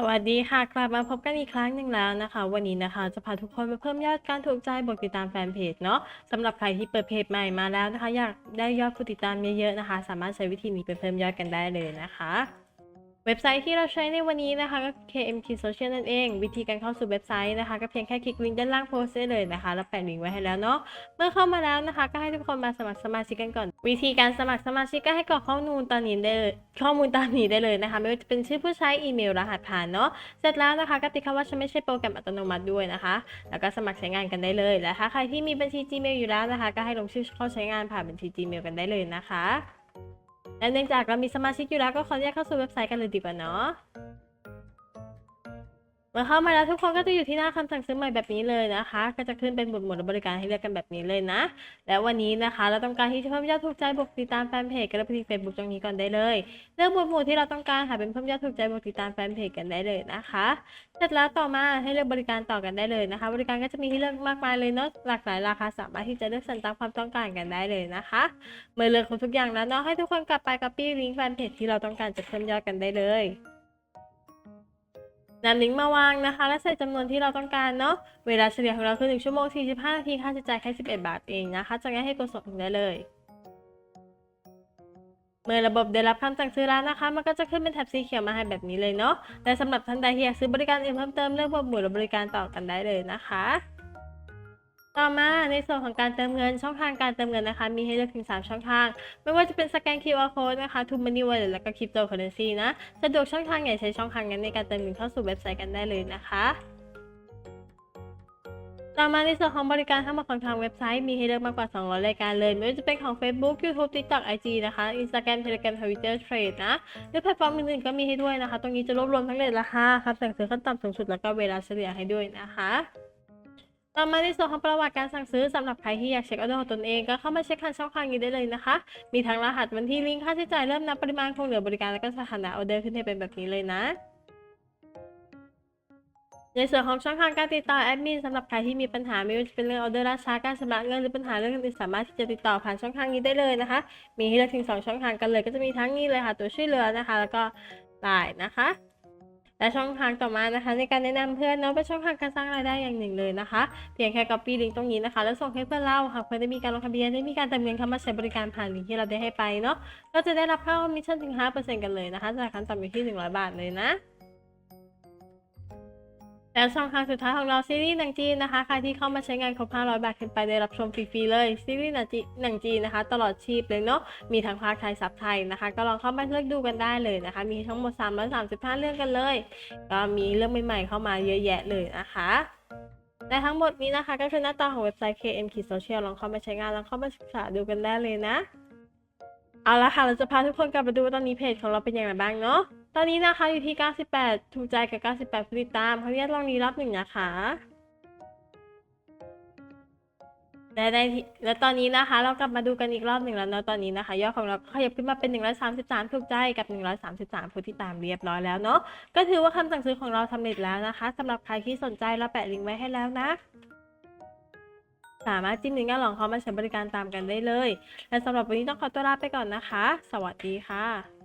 สวัสดีค่ะ กลับมาพบกันอีกครั้งหนึ่งแล้วนะคะ วันนี้นะคะจะพาทุกคนไปเพิ่มยอดการถูกใจบวกติดตามแฟนเพจเนาะสำหรับใครที่เปิดเพจใหม่มาแล้วนะคะ อยากได้ยอดผู้ติดตามเยอะๆนะคะ สามารถใช้วิธีนี้ไปเพิ่มยอดกันได้เลยนะคะ เว็บไซต์ที่เราใช้ในวันนี้นะคะก็ KMT Social นั่นเอง วิธีการเข้าสู่เว็บไซต์นะคะ ก็เพียงแค่คลิกลิงก์ด้านล่างโพสต์ได้เลยนะคะแล้วแปะลิงก์ไว้ให้แล้วเนาะเมื่อเข้ามาแล้วนะคะ ก็ให้ทุกคนมาสมัครสมาชิกกันก่อน วิธีการสมัครสมาชิกก็ให้กรอกข้อมูลตอนนี้ได้เลยข้อมูลตามนี้ได้เลยนะคะ ไม่ว่าจะเป็นชื่อผู้ใช้อีเมลรหัสผ่านเนาะเสร็จแล้วนะคะก็ติดคำว่าฉันไม่ใช่โปรแกรมอัตโนมัติด้วยนะคะ แล้วก็สมัครใช้งานกันได้เลยและถ้าใครที่มีบัญชี Gmail อยู่แล้วนะคะ ก็ให้ลงชื่อเข้าใช้งานผ่านบัญชี Gmail กันได้เลยนะคะ และเนื่องจากเรามีสมาชิกอยู่แล้วก็ขออนุญาตเข้าสู่เว็บไซต์กันเลยดีกว่าเนาะ มื่อเข้ามาแล้วทุกคนก็จะอยู่ที่หน้าคำสั่งซื้อใหม่แบบนี้เลยนะคะ ก็จะขึ้นเป็นหมวดหมู่และบริการให้เลือกกันแบบนี้เลยนะ และวันนี้นะคะ เราต้องการที่จะเพิ่มยอดถูกใจบวกติดตามแฟนเพจกันเลยไปที่เฟซบุ๊กตรงนี้ก่อนได้เลย เลือกหมวดหมู่ที่เราต้องการค่ะเป็นเพิ่มยอดถูกใจบวกติดตามแฟนเพจกันได้เลยนะคะเสร็จแล้วต่อมาให้เลือกบริการต่อกันได้เลยนะคะ บริการก็จะมีให้เลือกมากมายเลยเนาะหลากหลายราคาสามารถที่จะเลือกสรรตามความต้องการกันได้เลยนะคะ เมื่อเลือกครบทุกอย่างแล้วเนาะให้ทุกคนกลับไป copy ลิงก์แฟนเพจที่เราต้องการจะเพิ่มยอดกันได้เลย นำลิงก์มาวางนะคะ และใส่จำนวนที่เราต้องการเนาะ เวลาเฉลี่ยของเราคือ 1 ชั่วโมง 45 นาที ค่าใช้จ่ายแค่ 11 บาทเองนะคะ จากนั้นให้กดส่งได้เลย เมื่อระบบได้รับคำสั่งซื้อแล้วนะคะ มันก็จะขึ้นเป็นแถบสีเขียวมาให้แบบนี้เลยเนาะ และสำหรับท่านใดที่อยากซื้อบริการอื่นเพิ่มเติมเลือกหมวดหมู่และบริการต่อกันได้เลยนะคะ ต่อมาในส่วนของการเติมเงินช่องทางการเติมเงินนะคะ มีให้เลือกถึง 3 ช่องทาง ไม่ว่าจะเป็นสแกน QR code นะคะทูมันนี่วอลเล็ตแล้วก็คริปโตเคอเรนซีนะสะดวกช่องทางไหนใช้ช่องทางนั้นในการเติมเงินเข้าสู่เว็บไซต์กันได้เลยนะคะต่อมาในส่วนของบริการทั้งหมดของทางเว็บไซต์มีให้เลือกมากกว่า 200 รายการเลยไม่ว่าจะเป็นของ Facebook YouTube TikTok IG นะคะ Instagram Telegram Twitter Trade นะหรือแพลตฟอร์มอื่นๆก็มีให้ด้วยนะคะ ตรงนี้จะรวบรวมทั้งเลทราคาครับสั่งซื้อขั้นต่ำสูงสุดแล้วก็เวลาเฉลี่ยให้ด้วยนะคะ ต่อมาในส่วนของประวัติการสั่งซื้อสำหรับใครที่อยากเช็คออเดอร์ของตนเองก็เข้ามาเช็คคันช่องทางนี้ได้เลยนะคะ มีทั้งรหัสวันที่ลิงก์ค่าใช้จ่ายเริ่มนับปริมาณคงเหลือบริการแล้วก็สถานะออเดอร์ขึ้นให้เป็นแบบนี้เลยนะในส่วนของช่องทางการติดต่อแอดมินสำหรับใครที่มีปัญหาไม่ว่าจะเป็นเรื่องออเดอร์ล่าช้าการชำระเงินหรือปัญหาเรื่องอื่นสามารถที่จะติดต่อผ่านช่องทางนี้ได้เลยนะคะ มีให้เลือกถึงสองช่องทางกันเลย ก็จะมีทั้งนี้เลยค่ะตัวช่วยเหลือนะคะ แล้วก็ไลน์นะคะ และช่องทางต่อมานะคะ ในการแนะนำเพื่อนเนาะเป็นช่องทางการสร้างรายได้อย่างหนึ่งเลยนะคะ เพียงแค่ copy ลิงก์ตรงนี้นะคะ แล้วส่งให้เพื่อนเราหากเพื่อนได้มีการลงทะเบียนได้มีการเติมเงินเข้ามาใช้บริการผ่านลิงก์ที่เราได้ให้ไปเนาะก็จะได้รับค่าคอมมิชชั่นถึง5%กันเลยนะคะจากขั้นต่ำอยู่ที่ 100 บาทเลยนะ และช่องทางสุดท้ายของเราซีรีส์หนังจีนนะคะใครที่เข้ามาใช้งานครบ 500 บาทขึ้นไปได้รับชมฟรีๆเลยซีรีส์หนังจีหนังจีนนะคะ ตลอดชีพเลยเนาะมีทั้งภาคไทยซับไทยนะคะ ก็ลองเข้ามาเลือกดูกันได้เลยนะคะ มีทั้งหมด 335 เรื่องกันเลย ก็มีเรื่องใหม่ๆเข้ามาเยอะแยะเลยนะคะและทั้งหมดนี้นะคะก็คือหน้าตาของเว็บไซต์ KM Social ลองเข้ามาใช้งานลองเข้ามาศึกษาดูกันได้เลยนะ เอาละค่ะ เราจะพาทุกคนกลับมาดูว่าตอนนี้เพจของเราเป็นอย่างไรบ้างเนาะ ตอนนี้นะคะอยู่ที่ 98 ถูกใจกับ 98ผู้ติดตามเขาเรียกลองนี้รอบหนึ่งนะคะและในและตอนนี้นะคะ เรากลับมาดูกันอีกรอบหนึ่งแล้วเนาะตอนนี้นะคะ ยอดของเราขยับขึ้นมาเป็น 133 ถูกใจกับ 133ผู้ที่ตามเรียบร้อยแล้วเนาะก็ถือว่าคำสั่งซื้อของเราสำเร็จแล้วนะคะสำหรับใครที่สนใจเราแปะลิงก์ไว้ให้แล้วนะสามารถจิ้มลิงก์แล้วลองเข้ามาใช้บริการตามกันได้เลย และสำหรับวันนี้ต้องขอตัวลาไปก่อนนะคะ สวัสดีค่ะ